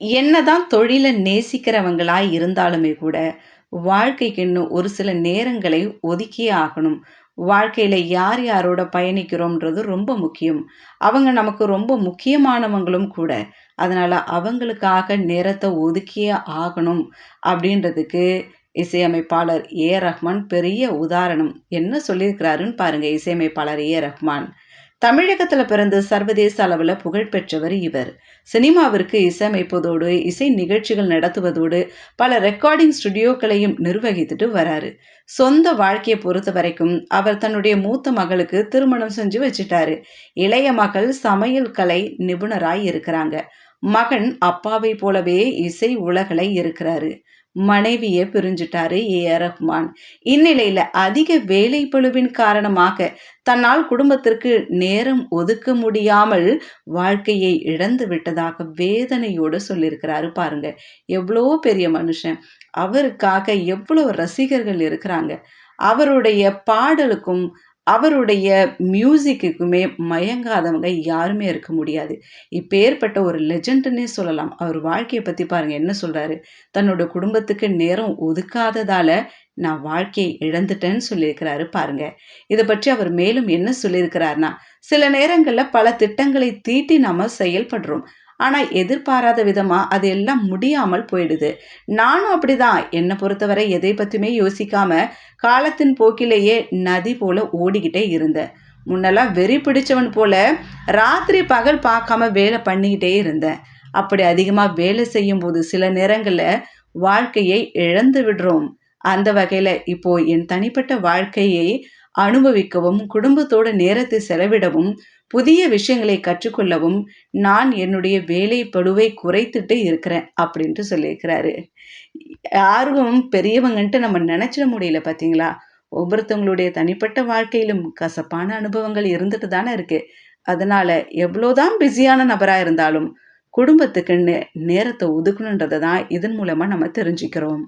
என்னதான் தொழிலை நேசிக்கிறவங்களாய் இருந்தாலுமே கூட, வாழ்க்கைக்கு இன்னும் ஒரு சில நேரங்களை ஒதுக்கியே ஆகணும். வாழ்க்கையில் யார் யாரோட பயணிக்கிறோம்ன்றது ரொம்ப முக்கியம். அவங்க நமக்கு ரொம்ப முக்கியமானவங்களும் கூட. அதனால் அவங்களுக்காக நேரத்தை ஒதுக்கியே ஆகணும் அப்படின்றதுக்கு இசையமைப்பாளர் ஏ. ரஹ்மான் பெரிய உதாரணம். என்ன சொல்லியிருக்கிறாருன்னு பாருங்க இசையமைப்பாளர் ஏ. ரஹ்மான். தமிழகத்தில் பிறந்து சர்வதேச அளவில் புகழ் பெற்றவர் இவர். சினிமாவிற்கு இசையமைப்பதோடு, இசை நிகழ்ச்சிகள் நடத்துவதோடு, பல ரெக்கார்டிங் ஸ்டுடியோக்களையும் நிர்வகித்துட்டு வராரு. சொந்த வாழ்க்கையை பொறுத்த வரைக்கும் அவர் தன்னுடைய மூத்த மகளுக்கு திருமணம் செஞ்சு வச்சுட்டாரு. இளைய மகள் சமையல் கலை நிபுணராய் இருக்கிறாங்க. மகன் அப்பாவை போலவே இசை உலகலை இருக்கிறாரு. மனைவியை பிரிஞ்சுட்டாரு ஏ. ஆர். ரஹ்மான். இந்நிலையில அதிக வேலைப்பளுவின் காரணமாக தன்னால் குடும்பத்திற்கு நேரம் ஒதுக்க முடியாமல் வாழ்க்கையை இழந்து விட்டதாக வேதனையோடு சொல்லியிருக்கிறாரு பாருங்க. எவ்வளோ பெரிய மனுஷன். அவருக்காக எவ்வளோ ரசிகர்கள் இருக்கிறாங்க. அவருடைய பாடலுக்கும், அவருடைய மியூசிக்குமே மயங்காதவங்க யாருமே இருக்க முடியாது. இப்பேற்பட்ட ஒரு லெஜெண்டுன்னே சொல்லலாம். அவர் வாழ்க்கையை பற்றி பாருங்கள் என்ன சொல்கிறாரு தன்னோட குடும்பத்துக்கு நேரம் ஒதுக்காததால் நான் வாழ்க்கையை இழந்துட்டேன்னு சொல்லியிருக்கிறாரு பாருங்க. இதை பற்றி அவர் மேலும் என்ன சொல்லியிருக்கிறார்னா, சில நேரங்களில் பல திட்டங்களை தீட்டி நாம் செயல்படுறோம். ஆனால் எதிர்பாராத விதமாக அது எல்லாம் முடியாமல் போயிடுது. நானும் அப்படிதான். என்னை பொறுத்தவரை எதை பற்றியுமே யோசிக்காமல் காலத்தின் போக்கிலேயே நதி போல ஓடிக்கிட்டே இருந்தேன். முன்னெல்லாம் வெறி பிடிச்சவன் போல ராத்திரி பகல் பார்க்காம வேலை பண்ணிக்கிட்டே இருந்தேன். அப்படி அதிகமாக வேலை செய்யும்போது சில நேரங்களில் வாழ்க்கையை இழந்து விடுறோம். அந்த வகையில் இப்போ என் தனிப்பட்ட வாழ்க்கையை அனுபவிக்கவும், குடும்பத்தோட நேரத்தை செலவிடவும், புதிய விஷயங்களை கற்றுக்கொள்ளவும் நான் என்னுடைய வேலை படுவை குறைத்துட்டு இருக்கிறேன் அப்படின்ட்டு சொல்லியிருக்கிறாரு. யாரும் பெரியவங்கன்ட்டு நம்ம நினச்சிட முடியல பார்த்தீங்களா? ஒவ்வொருத்தவங்களுடைய தனிப்பட்ட வாழ்க்கையிலும் கசப்பான அனுபவங்கள் இருந்துட்டு தானே இருக்கு. அதனால எவ்வளோதான் பிஸியான நபராக இருந்தாலும், குடும்பத்துக்குன்னு நேரத்தை ஒதுக்கணுன்றதை தான் இதன் மூலமாக நம்ம தெரிஞ்சுக்கிறோம்.